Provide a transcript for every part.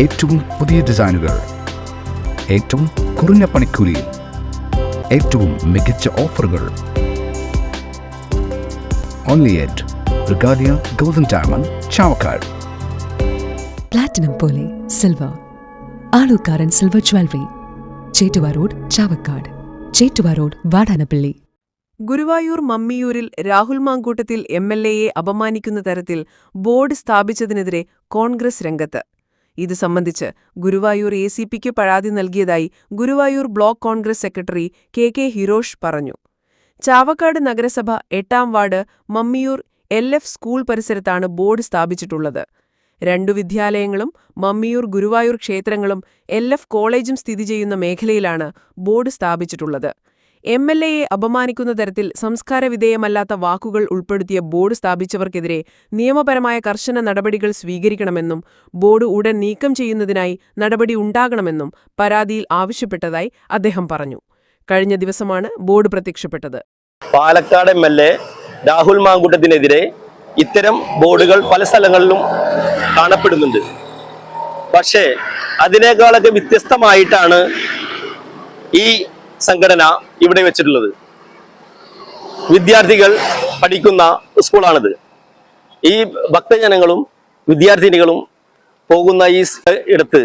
ഏറ്റവും പുതിയ ഡിസൈനുകൾ ഏറ്റവും കുറഞ്ഞ പണിക്കൂലിയിൽ ഏറ്റവും മികച്ച ഓഫറുകൾ. Only at Regalia golden diamond Chavakkad platinum പോലെ silver Alukkaran silver jewellery Chettuva road Chavakkad Chettuva road Vadanappally. Guruvayur മമ്മിയൂരിൽ Rahul Mamkootathil M L എയെ അപമാനിക്കുന്ന തരത്തിൽ ബോർഡ് സ്ഥാപിച്ചതിനെതിരെ കോൺഗ്രസ് രംഗത്ത്. ഇത് സംബന്ധിച്ച് ഗുരുവായൂർ എ സി പിക്ക് പരാതി നൽകിയതായി Guruvayur block Congress secretary K K Hirosh പറഞ്ഞു. ചാവക്കാട് നഗരസഭ എട്ടാം ward Mammiyur L F school പരിസരത്താണ് board സ്ഥാപിച്ചിട്ടുള്ളത്. രണ്ടു വിദ്യാലയങ്ങളും മമ്മിയൂർ ഗുരുവായൂർ ക്ഷേത്രങ്ങളും എൽ കോളേജും സ്ഥിതി ചെയ്യുന്ന മേഖലയിലാണ് ബോർഡ് സ്ഥാപിച്ചിട്ടുള്ളത്. എം എൽ എയെ അപമാനിക്കുന്ന തരത്തിൽ സംസ്കാരവിധേയമല്ലാത്ത വാക്കുകൾ ഉൾപ്പെടുത്തിയ ബോർഡ് സ്ഥാപിച്ചവർക്കെതിരെ നിയമപരമായ കർശന നടപടികൾ സ്വീകരിക്കണമെന്നും ബോർഡ് ഉടൻ നീക്കം ചെയ്യുന്നതിനായി നടപടി ഉണ്ടാകണമെന്നും പരാതിയിൽ ആവശ്യപ്പെട്ടതായി അദ്ദേഹം പറഞ്ഞു. കഴിഞ്ഞ ദിവസമാണ് ബോർഡ് പ്രത്യക്ഷപ്പെട്ടത്. Palakkad M L A Rahul മാങ്കൂട്ടത്തിനെതിരെ ഇത്തരം ബോർഡുകൾ പല സ്ഥലങ്ങളിലും കാണപ്പെടുന്നുണ്ട്. പക്ഷേ അതിനേക്കാളൊക്കെ വ്യത്യസ്തമായിട്ടാണ് ഈ സംഘടന ഇവിടെ വെച്ചിട്ടുള്ളത്. വിദ്യാർത്ഥികൾ പഠിക്കുന്ന സ്കൂളാണിത്. ഈ ഭക്തജനങ്ങളും വിദ്യാർത്ഥിനികളും പോകുന്ന ഈ ഇടത്ത്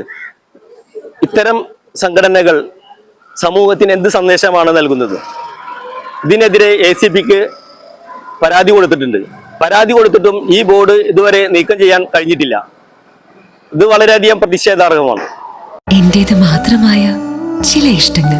ഇത്തരം സംഘടനകൾ സമൂഹത്തിന് എന്ത് സന്ദേശമാണ് നൽകുന്നത്? ഇതിനെതിരെ എ സി പിക്ക് പരാതി കൊടുത്തിട്ടുണ്ട്. പരാതി കൊടുത്തിട്ടും ഈ ബോർഡ് ഇതുവരെ നീക്കം ചെയ്യാൻ കഴിഞ്ഞിട്ടില്ല. ഇത് വളരെയധികം പ്രതിഷേധാർഹമാണ്. എന്റേത് മാത്രമായ ചില ഇഷ്ടങ്ങൾ.